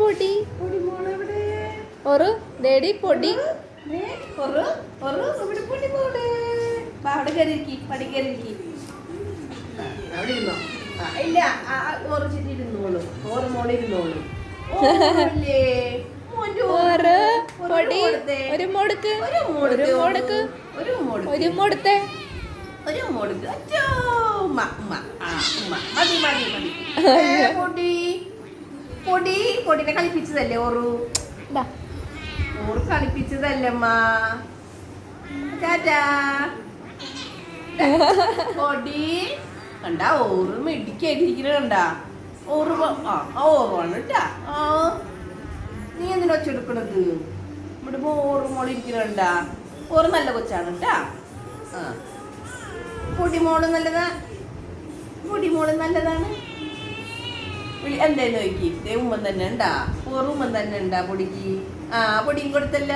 പൊടി? പൊടി ഒരു ദേടി പൊടി. ഒരു ഒറു, ഇവിടെ പൊടി മോൾ. വാ, അവിടെ കയറിയിരിക്കി പടി കയറിയിരിക്കി അവിടെ ഇരുന്നോ? ഇല്ല ഓറ് ചുറ്റി ഇരുന്നോളൂ. ഓറ് മോൾ ഇരുന്നോളൂ ഒരു ഒരു പൊടി ഒരു മുടുക്ക്. ഒരു ഒരു മുടുക്ക്. ഒരു മോടുക്ക് ഒരു മുടുത്തെ. ഒരു മോടുക്ക്. മതി മതി മതി. പൊടി പൊടി. പൊടിനെ കളിപ്പിച്ചതല്ലേ ഓറു. ഓറ് കളിപ്പിച്ചതല്ലമ്മ. ടാറ്റാ. പൊടി. കണ്ടാ ഓറ് മെഡിക്കായിട്ടിരിക്കണ കണ്ടാ. ഓറ് ആ ഓറാണ് കേട്ടാ ആ. നീ എന്തിനാ ഒച്ചെടുക്കണത് ഇവിടെ ഓറ് മോളിരിക്കണ ഇരിക്കണണ്ട ഓറ് നല്ല കൊച്ചാണ് കേട്ടാ ആ. പൊടിമോൾ നല്ലതാ. പൊടിമോൾ നല്ലതാണ്. വിളി നോക്കി? ദേ ഉമ്മൻ തന്നെ ഉണ്ടാ. ഓറ് ഉമ്മൻ തന്നെ ഉണ്ടാ പൊടിക്ക്. ആ പൊടിയും കൊടുത്തല്ല.